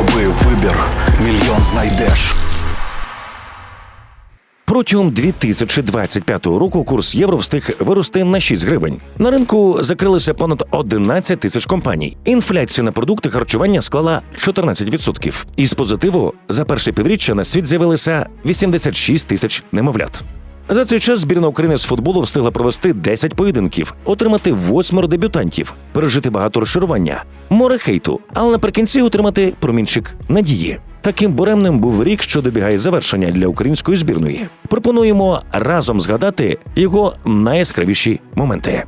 Зробив вибір, мільйон знайдеш. Протягом 2025 року курс євро встиг вирости на 6 гривень. На ринку закрилися понад 11 тисяч компаній. Інфляція на продукти харчування склала 14%. Із позитиву за перше півріччя на світ з'явилося 86 тисяч немовлят. За цей час збірна України з футболу встигла провести 10 поєдинків, отримати восьмеро дебютантів, пережити багато розчарування, море хейту, але наприкінці отримати промінчик надії. Таким буремним був рік, що добігає завершення для української збірної. Пропонуємо разом згадати його найяскравіші моменти.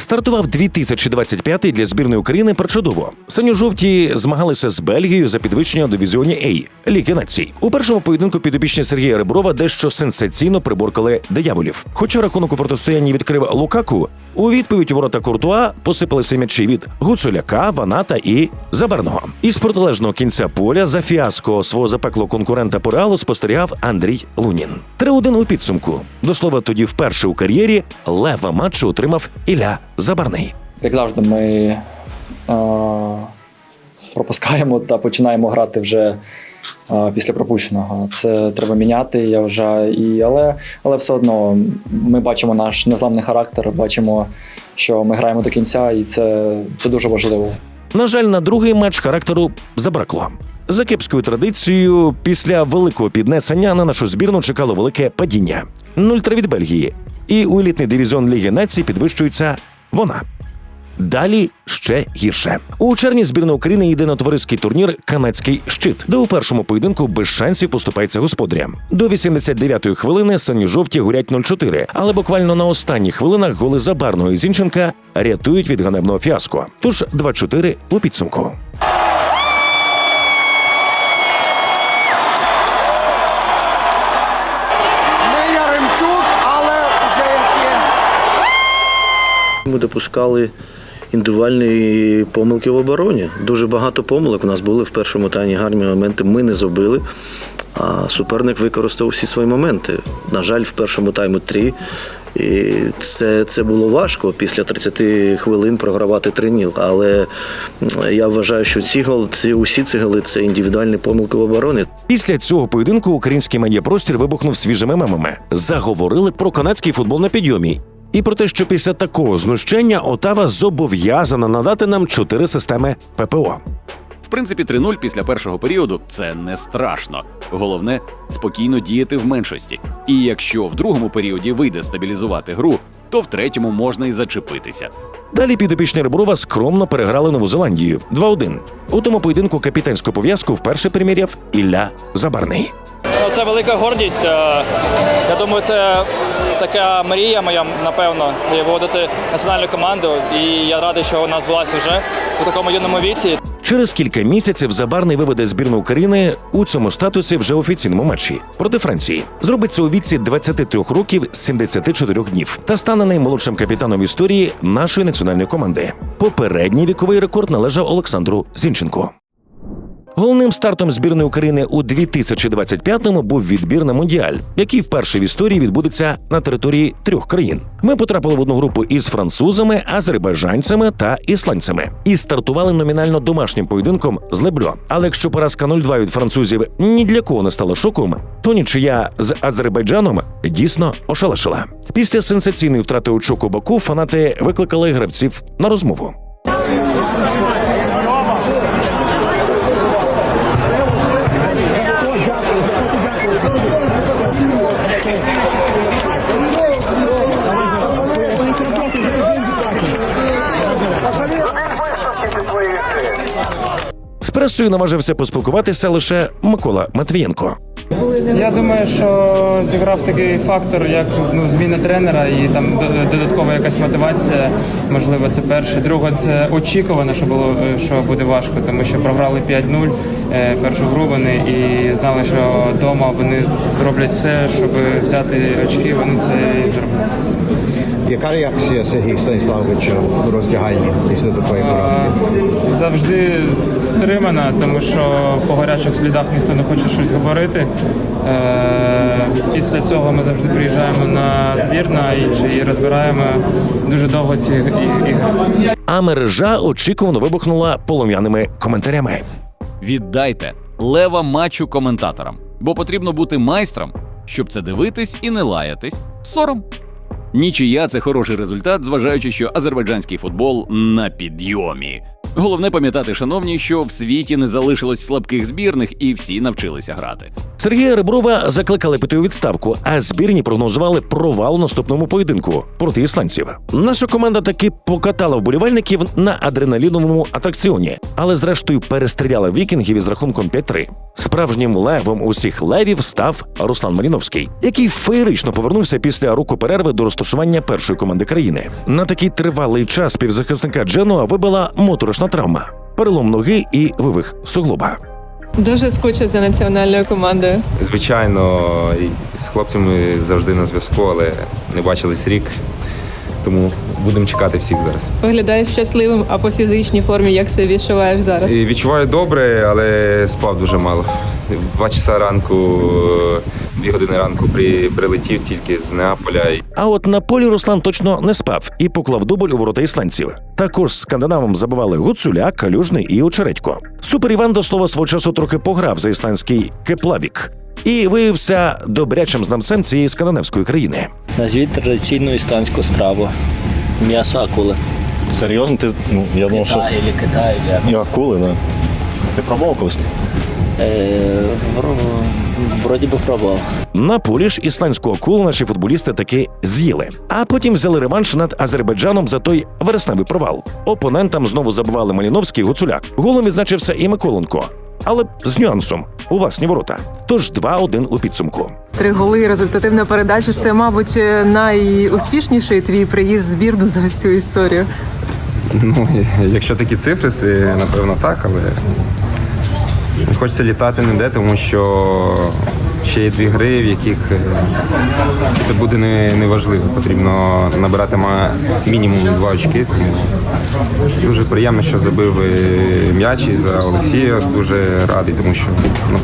Стартував 2025 для збірної України причудово. Синьо-жовті змагалися з Бельгією за підвищення у дивізіоні А Ліги націй. У першому поєдинку підопічні Сергія Реброва дещо сенсаційно приборкали дияволів. Хоча рахунок у протистоянні відкрив Лукаку, у відповідь у ворота Куртуа посипалися м'ячі від Гуцуляка, Ваната і Забарного. Із протилежного кінця поля за фіаско свого запеклого конкурента по реалу спостерігав Андрій Лунін. 3-1 у підсумку. До слова, тоді вперше у кар'єрі лева матчу отримав Ілля Забарний. Як завжди, ми е, пропускаємо та починаємо грати вже е, після пропущеного. Це треба міняти, я вважаю. І, але, але все одно ми бачимо наш незламний характер, бачимо, що ми граємо до кінця, і це, це дуже важливо. На жаль, на другий матч характеру забракло. За кепською традицією, після великого піднесення на нашу збірну чекало велике падіння 0-3 від Бельгії. І у елітний дивізіон Ліги націй підвищується вона. Далі ще гірше. У червні збірна України йде на товариський турнір Канадський щит, де у першому поєдинку без шансів поступається господарям. До 89-ї хвилини сині жовті горять 0-4, але буквально на останніх хвилинах голи Забарного і Зінченка рятують від ганебного фіаско. Тож 2-4 у підсумку. Допускали індивідуальні помилки в обороні. Дуже багато помилок у нас були в першому тайні гарні моменти. Ми не забили. А суперник використав всі свої моменти. На жаль, в першому тайму три. І це, це було важко після 30 хвилин програвати 3 ніл. Але я вважаю, що ці гол, ці усі ці це індивідуальні помилки в обороні. Після цього поєдинку український медіапростір вибухнув свіжими мемами. Заговорили про канадський футбол на підйомі. І про те, що після такого знущення Отава зобов'язана надати нам чотири системи ППО. В принципі, 3-0 після першого періоду це не страшно. Головне спокійно діяти в меншості. І якщо в другому періоді вийде стабілізувати гру, то в третьому можна і зачепитися. Далі підопічні Реброва скромно переграли Нову Зеландію 2-1. У тому поєдинку капітанську пов'язку вперше приміряв Ілля Забарний. Ну, Це велика гордість. Е, Я думаю, це така мрія моя, напевно, виводити національну команду. І я радий, що вона збулася вже у такому юному віці. Через кілька місяців Забарний виведе збірну України у цьому статусі вже офіційному матчі проти Франції. Зробить це у віці 23 років 74 днів та стане наймолодшим капітаном історії нашої національної команди. Попередній віковий рекорд належав Олександру Зінченку. Головним стартом збірної України у 2025-му був відбір на Мундіаль, який вперше в історії відбудеться на території трьох країн. Ми потрапили в одну групу із французами, азербайджанцями та ісландцями і стартували номінально домашнім поєдинком з Лебльо. Але якщо поразка 0-2 від французів ні для кого не стала шоком, то нічия з Азербайджаном дійсно ошелешила. Після сенсаційної втрати очок у Баку фанати викликали гравців на розмову. З пресою наважився поспілкуватися лише Микола Матвієнко. Я думаю, що зіграв такий фактор, як ну, зміна тренера і там додаткова якась мотивація. Можливо, це перше. Друге, це очікувано, що було що буде важко, тому що програли 5-0 е, першу гру вони і знали, що вдома вони зроблять все, щоб взяти очки. Вони це і зробили. Яка реакція Сергія Станіславовича в роздягальні після такої поразки? Завжди стримана, тому що по гарячих слідах ніхто не хоче щось говорити. Е, Після цього ми завжди приїжджаємо на збірна і, і розбираємо дуже довго ці ігри. А мережа очікувано вибухнула полум'яними коментарями. Віддайте лева матчу коментаторам, бо потрібно бути майстром, щоб це дивитись і не лаятись. Сором. Нічия це хороший результат, зважаючи, що азербайджанський футбол на підйомі. Головне пам'ятати, шановні, що в світі не залишилось слабких збірних і всі навчилися грати. Сергія Реброва закликали піти у відставку, а збірні прогнозували провал у наступному поєдинку проти ісландців. Наша команда таки покатала вболівальників на адреналіновому атракціоні, але зрештою перестріляла вікінгів із рахунком 5-3. Справжнім левом усіх левів став Руслан Маріновський, який феєрично повернувся після року перерви до розташування першої команди країни. На такий тривалий час півзахисника Дженуа вибила моторошна травма, перелом ноги і вивих суглоба. Дуже скучу за національною командою. Звичайно, з хлопцями завжди на зв'язку, але не бачились рік. Тому будемо чекати всіх зараз. Виглядаєш щасливим, а по фізичній формі як себе відчуваєш зараз? І відчуваю добре, але спав дуже мало. В два часа ранку, дві години ранку при, прилетів тільки з Неаполя. А от на полі Руслан точно не спав і поклав дубль у ворота ісландців. Також скандинавам забивали Гуцуля, Калюжний і Очередько. Супер Іван до слова свого часу трохи пограв за ісландський Кеплавік і виявився добрячим знавцем цієї скандинавської країни. Назвіть традиційну ісландську страву. М'ясо акули. Серйозно, ти ну я думав, що Китай, или Китай, или... і акули, да. Ти пробував колись? Е, вр- вроді би пробував. На полі ж ісландську акулу наші футболісти таки з'їли, а потім взяли реванш над Азербайджаном за той вересневий провал. Опонентам знову забивали Маліновський і Гуцуляк. Голом відзначився і Миколенко, але з нюансом у власні ворота. Тож 2-1 у підсумку. Три голи і результативна передача це, мабуть, найуспішніший твій приїзд збірну за всю історію. Ну, якщо такі цифри, це, напевно, так, але не хочеться літати ніде, тому що ще є дві гри, в яких е, це буде не, не. Потрібно набирати мінімум два очки. Тому дуже приємно, що забив е, м'яч і за Олексія. Дуже радий, тому що ну,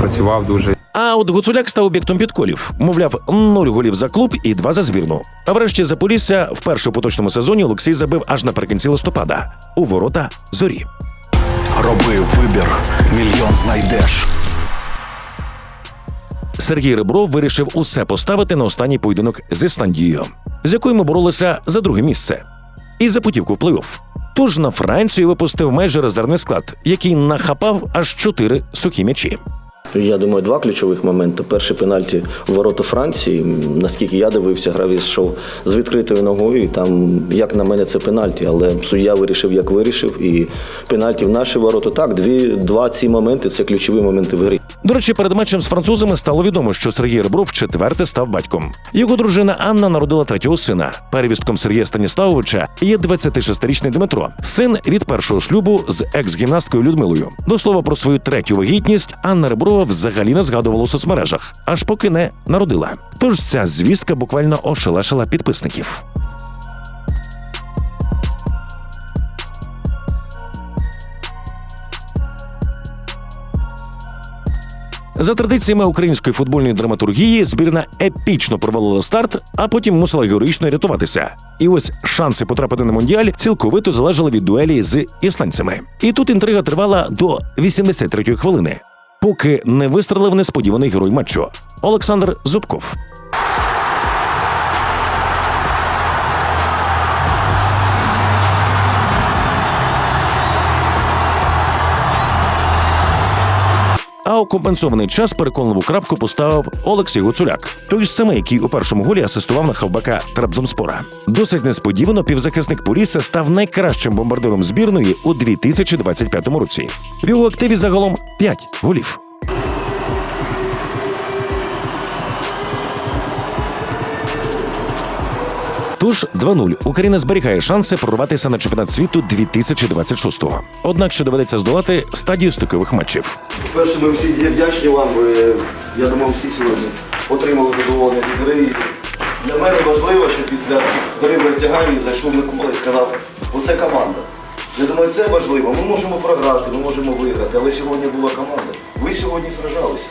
працював дуже. А от Гуцуляк став об'єктом підколів. Мовляв, нуль голів за клуб і два за збірну. А врешті за Полісся в першому поточному сезоні Олексій забив аж наприкінці листопада у ворота зорі. Роби вибір, мільйон знайдеш. Сергій Ребров вирішив усе поставити на останній поєдинок з Ісландією, з якою ми боролися за друге місце, і за путівку плей-офф. Тож на Францію випустив майже резервний склад, який нахапав аж чотири сухі м'ячі. Я думаю, два ключових моменти. Перший пенальті в ворота Франції. Наскільки я дивився, гравець йшов з відкритою ногою. І там, як на мене, це пенальті, але суддя вирішив, як вирішив. І пенальті в наші ворота. Так, дві, два ці моменти це ключові моменти в грі. До речі, перед матчем з французами стало відомо, що Сергій Ребров четверте став батьком. Його дружина Анна народила третього сина. Перевістком Сергія Станіславовича є 26-річний Дмитро, син від першого шлюбу з екс-гімнасткою Людмилою. До слова про свою третю вагітність Анна Реброва взагалі не згадувала у соцмережах, аж поки не народила. Тож ця звістка буквально ошелешила підписників. За традиціями української футбольної драматургії збірна епічно провалила старт, а потім мусила героїчно рятуватися. І ось шанси потрапити на мондіаль цілковито залежали від дуелі з ісландцями. І тут інтрига тривала до 83-ї хвилини, поки не вистрелив несподіваний герой матчу Олександр Зубков. А у компенсований час переконливу крапку поставив Олексій Гуцуляк, той самий, який у першому голі асистував на хавбака Трабзонспора. Досить несподівано півзахисник Полісся став найкращим бомбардиром збірної у 2025 році. В його активі загалом 5 голів. Тож 2-0 Україна зберігає шанси прорватися на чемпіонат світу 2026-го. Однак ще доведеться здолати стадію стикових матчів. Перше, ми всі є вдячні вам. Я думаю, всі сьогодні отримали задоволення від гри. Для мене важливо, що після в роздягальні зайшов Микола і сказав, оце команда. Я думаю, це важливо. Ми можемо програти, ми можемо виграти, але сьогодні була команда. Ви сьогодні сражалися.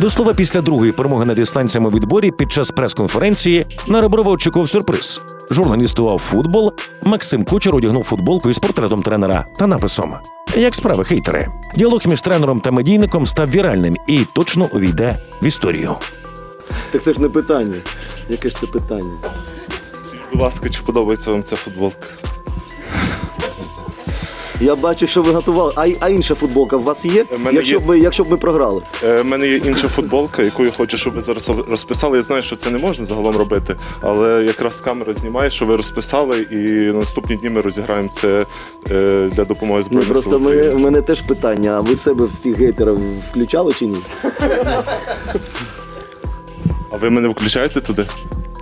До слова, після другої перемоги над ісландцями у відборі під час прес-конференції на Реброва очікував сюрприз. Журналістував футбол. Максим Кучер одягнув футболку із портретом тренера та написом: Як справи хейтери? Діалог між тренером та медійником став віральним і точно увійде в історію. Так це ж не питання. Яке ж це питання? Будь ласка, чи подобається вам ця футболка? Я бачу, що ви готували. А, а інша футболка у вас є? Мене Якщо є. б ми, якщо б ми програли. У мене є інша футболка, яку я хочу, щоб ви зараз розписали. Я знаю, що це не можна загалом робити, але якраз камера знімає, що ви розписали, і на наступні дні ми розіграємо це е, для допомоги Ні, збройним просто ми, України. в мене теж питання, а ви себе в цих гейтерів включали чи ні? А ви мене включаєте туди?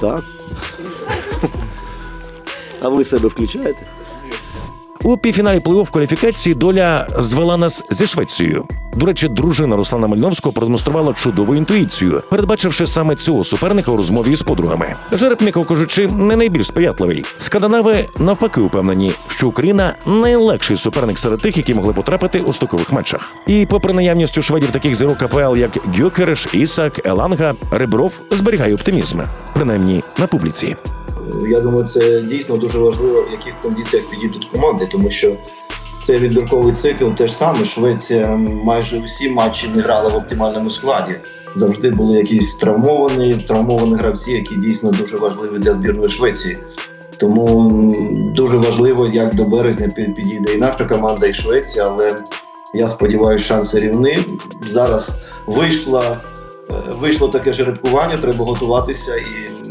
Так. А ви себе включаєте? У півфіналі плей-офф кваліфікації доля звела нас зі Швецією. До речі, дружина Руслана Мальновського продемонструвала чудову інтуїцію, передбачивши саме цього суперника у розмові із подругами. Жереб, м'яко кажучи, не найбільш сприятливий. Скандинави навпаки упевнені, що Україна найлегший суперник серед тих, які могли потрапити у стокових матчах. І попри наявність у шведів таких зірок АПЛ, як Гьокереш, Ісак, Еланга, Ребров зберігає оптимізм, принаймні на публіці. Я думаю, це дійсно дуже важливо, в яких кондиціях підійдуть команди, тому що цей відбірковий цикл теж саме. Швеція майже усі матчі не грала в оптимальному складі. Завжди були якісь травмовані, травмовані гравці, які дійсно дуже важливі для збірної Швеції. Тому дуже важливо, як до березня підійде і наша команда, і Швеція. Але я сподіваюся, шанси рівні. Зараз вийшло, е, вийшло таке жеребкування, треба готуватися і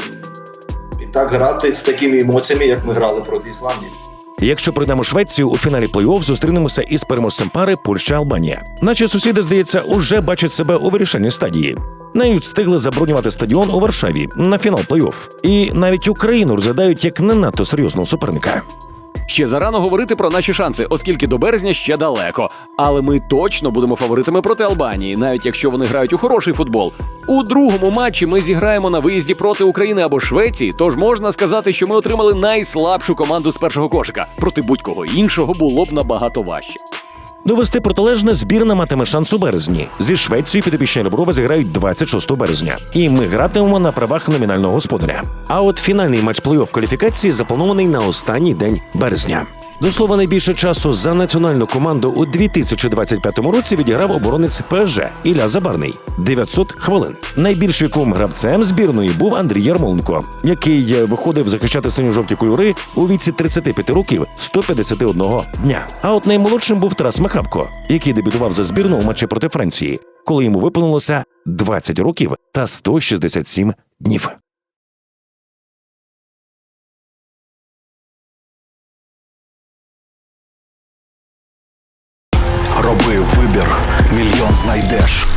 так грати з такими емоціями, як ми грали проти Ісландії. Якщо пройдемо Швецію у фіналі плей-офф, зустрінемося із переможцем пари Польща Албанія. Наші сусіди, здається, уже бачать себе у вирішальній стадії. Навіть встигли забронювати стадіон у Варшаві на фінал плей-офф. І навіть Україну розглядають як не надто серйозного суперника. Ще зарано говорити про наші шанси, оскільки до березня ще далеко. Але ми точно будемо фаворитами проти Албанії, навіть якщо вони грають у хороший футбол. У другому матчі ми зіграємо на виїзді проти України або Швеції, тож можна сказати, що ми отримали найслабшу команду з першого кошика. Проти будь-кого іншого було б набагато важче. Довести протилежне збірна матиме шанс у березні. Зі Швецією підопічні Реброва зіграють 26 березня. І ми гратимемо на правах номінального господаря. А от фінальний матч плей-офф кваліфікації запланований на останній день березня. До слова, найбільше часу за національну команду у 2025 році відіграв оборонець ПСЖ Ілля Забарний 900 хвилин. Найбільш віковим гравцем збірної був Андрій Ярмоленко, який е, виходив захищати синьо-жовті кольори у віці 35 років 151 дня. А от наймолодшим був Тарас Махавко, який дебютував за збірну у матчі проти Франції, коли йому виповнилося 20 років та 167 днів. Роби вибір, мільйон знайдеш.